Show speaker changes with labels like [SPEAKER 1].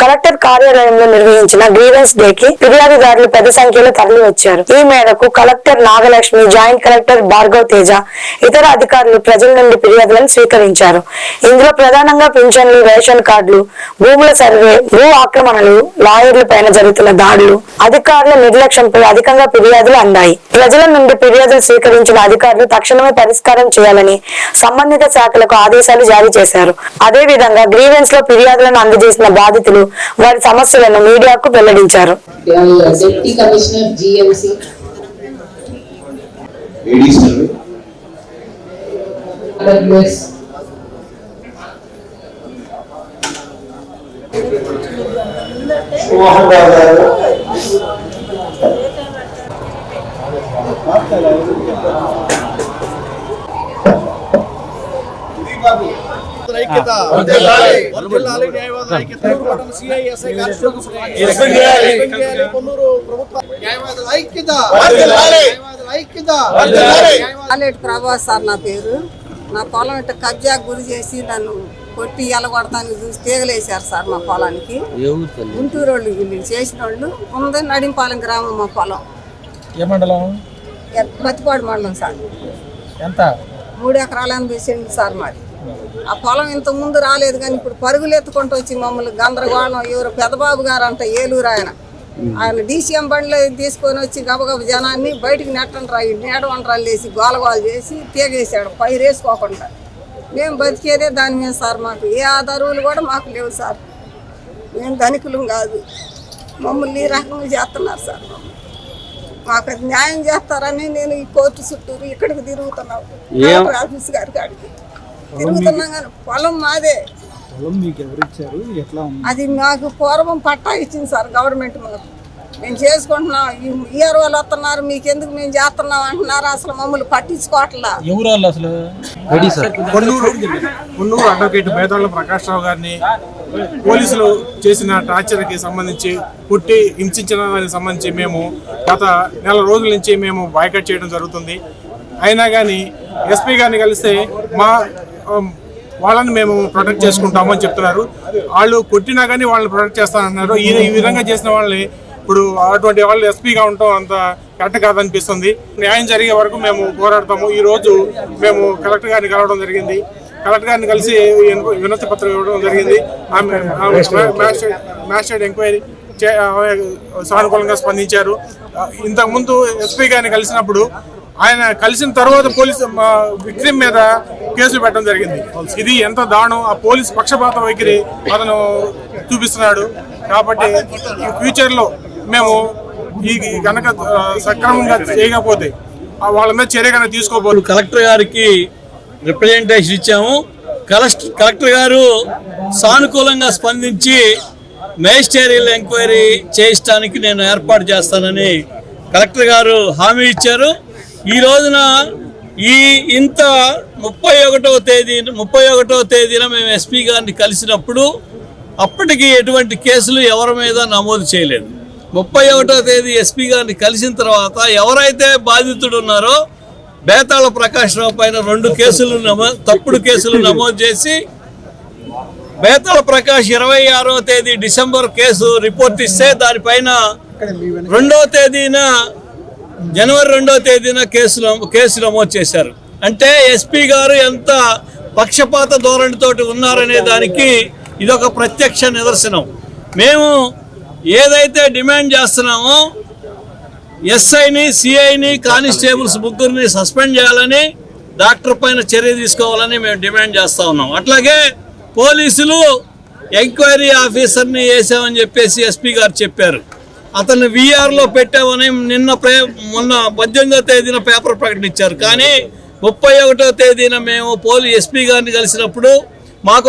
[SPEAKER 1] Collector కార్యాలయంలో నిర్వహించిన grievance day కి ఫిర్యాదుదారులు పెద్ద సంఖ్యలో తరలి వచ్చారు ఈ మేరకు collector Nagalakshmi joint collector Bhargav Teja ఇతర అధికారులు ప్రజల నుండి ఫిర్యాదులను స్వీకరించారు. ఇందులో ప్రధానంగా పింఛన్లు రేషన్ కార్డులు భూముల సర్వే భూ ఆక్రమణలు లాయర్ల పైన జరుగుతున్న దాడులు అధికారుల నిర్లక్ష్యంపై అధికంగా ఫిర్యాదులు అందాయి. ప్రజల నుండి ఫిర్యాదులు స్వీకరించిన అధికారులు తక్షణమే పరిష్కారం చేయాలని సంబంధిత శాఖలకు ఆదేశాలు జారీ చేశారు. అదే విధంగా గ్రీవెన్స్లో ఫిర్యాదులను అందజేసిన బాధితులు వారి సమస్యలను మీడియాకు వెల్లడించారు.
[SPEAKER 2] డిప్టీ కమిషనర్
[SPEAKER 3] ఐక్యత వర్ధిల్లాలి న్యాయవాదుల ఐక్యత. పోరాటం CISI కానిస్టేబుల్స్ ఐక్యత పొన్నూరు ప్రభుత్వ న్యాయవాదుల ఐక్యత న్యాయవాదుల ఐక్యత
[SPEAKER 4] ఆలేటి ప్రభాస్ సార్ నా పేరు. నా పొలం ఇట్ట కబ్జా గురి చేసి నన్ను కొట్టి ఎలగొడతానికి చూసి తీగలేశారు సార్ మా పొలానికి. గుంటూరు వాళ్ళు. వీళ్ళు చేసిన వాళ్ళు ఉంది నడింపాలెం గ్రామం మా పొలం.
[SPEAKER 3] ఏ మండలం?
[SPEAKER 4] ఎ- మత్తిపాడు మండలం సార్.
[SPEAKER 3] ఎంత?
[SPEAKER 4] మూడు ఎకరాల ఎనభై సెంట్లు సార్ మాది. ఆ పొలం ఇంత ముందు రాలేదు కానీ ఇప్పుడు పరుగులు ఎత్తుకుంటూ వచ్చి మమ్మల్ని గందరగోళం ఎవరు పెదబాబు గారు అంట ఏలూరు ఆయన. ఆయన డీసీఎం బండిలో తీసుకొని వచ్చి గబగబ జనాన్ని బయటికి నెట్టండ్రా నేడవంటరాలు వేసి గోలగోలు చేసి తీగేసాడు పైరేసుకోకుండా మేము బతికేదే దాని మీద సార్ మాకు. ఏ ఆధారాలు కూడా మాకు లేవు సార్. మేము ధనికులం కాదు. మమ్మల్ని ఈ రకంగా చేస్తున్నారు సార్. మమ్మల్ని. మాకు అది న్యాయం చేస్తారని నేను ఈ కోర్టు చుట్టూరు ఇక్కడికి తిరుగుతున్నావు కలెక్టర్ ఆఫీస్ గారి కాడికి. తిరుగుతున్నాం కానీ పొలం మాదే.
[SPEAKER 3] పొలం మీకు ఎవరు ఇచ్చారు? ఎట్లా ఉంది?
[SPEAKER 4] అది మాకు పూర్వం పట్టా ఇచ్చింది సార్ గవర్నమెంట్ మాకు. మేము చేసుకుంటున్నాం. ఈ ఇయర్ వాళ్ళు వస్తున్నారు మీకు ఎందుకు మేము చేస్తున్నాం అంటున్నారు అసలు మమ్మల్ని పట్టించుకోవట్లా.
[SPEAKER 3] ఎవరు వాళ్ళు అసలు? కొన్నూరు అడ్వకేట్ ప్రకాష్ రావు గారిని పోలీసులు చేసిన టార్చర్కి సంబంధించి కొట్టి హింసించిన దానికి సంబంధించి మేము గత నెల రోజుల నుంచి మేము బాయ్కట్ చేయడం జరుగుతుంది. అయినా కానీ ఎస్పీ గారిని కలిస్తే మా వాళ్ళని మేము ప్రొటెక్ట్ చేసుకుంటాము అని చెప్తున్నారు. వాళ్ళు కొట్టినా కానీ వాళ్ళని ప్రొటెక్ట్ చేస్తానంటున్నారు ఈ ఈ విధంగా చేసిన వాళ్ళని ఇప్పుడు అటువంటి వాళ్ళు ఎస్పీగా ఉండటం అంత కరెక్ట్ కాదనిపిస్తుంది. న్యాయం జరిగే వరకు మేము పోరాడతాము. ఈ రోజు మేము కలెక్టర్ గారిని కలవడం జరిగింది. కలెక్టర్ గారిని కలిసి విన- వినతి పత్రం ఇవ్వడం జరిగింది. ఆమె మ్యాజిస్ట్రేట్ ఎంక్వైరీ సానుకూలంగా స్పందించారు. ఇంతకుముందు ఎస్పీ గారిని కలిసినప్పుడు ఆయన కలిసిన తర్వాత పోలీసు విక్టిమ్ మీద కేసులు పెట్టడం జరిగింది. ఇది ఎంత దారుణం. ఆ పోలీస్ పక్షపాత వైఖరి అతను చూపిస్తున్నాడు. కాబట్టి ఈ మేము ఈ కనుక సక్రమంగా చేయకపోతే వాళ్ళ మీద చర్య కనుక తీసుకోబోదు
[SPEAKER 5] కలెక్టర్ గారికి రిప్రజెంటేషన్ ఇచ్చాము. కలెక్టర్ కలెక్టర్ గారు సానుకూలంగా స్పందించి మేజిస్టేరియల్ ఎంక్వైరీ చేయించడానికి నేను ఏర్పాటు చేస్తానని కలెక్టర్ గారు హామీ ఇచ్చారు. ఈ రోజున ఈ ఇంత ముప్పై ఒకటవ తేదీ ముప్పై ఒకటవ తేదీన మేము ఎస్పీ గారిని కలిసినప్పుడు అప్పటికి ఎటువంటి కేసులు ఎవరి మీద నమోదు చేయలేదు. ముప్పై ఒకటో తేదీ ఎస్పీ గారిని కలిసిన తర్వాత ఎవరైతే బాధితుడు ఉన్నారో బేతాళ ప్రకాశ్రావు పైన రెండు కేసులు నమో తప్పుడు కేసులు నమోదు చేసి బేతాళ ప్రకాష్ ఇరవై ఆరో తేదీ డిసెంబర్ కేసు రిపోర్ట్ ఇస్తే దానిపైన రెండో తేదీన జనవరి రెండో తేదీన కేసులు కేసు నమోదు చేశారు. అంటే ఎస్పీ గారు ఎంత పక్షపాత ధోరణితోటి ఉన్నారనే దానికి ఇదొక ప్రత్యక్ష నిదర్శనం. మేము ఏదైతే డిమాండ్ చేస్తున్నామో ఎస్ఐని సిఐని కానిస్టేబుల్స్ ముగ్గురిని సస్పెండ్ చేయాలని డాక్టర్ పైన చర్య తీసుకోవాలని మేము డిమాండ్ చేస్తూ ఉన్నాం. అట్లాగే పోలీసులు ఎంక్వైరీ ఆఫీసర్ని వేసామని చెప్పేసి ఎస్పీ గారు చెప్పారు. అతన్ని విఆర్లో పెట్టామని నిన్న ప్రే మొన్న పద్దెనిమిదో తేదీన పేపర్ ప్రకటించారు కానీ ముప్పై ఒకటో తేదీన మేము పోలీ ఎస్పీ గారిని కలిసినప్పుడు మాకు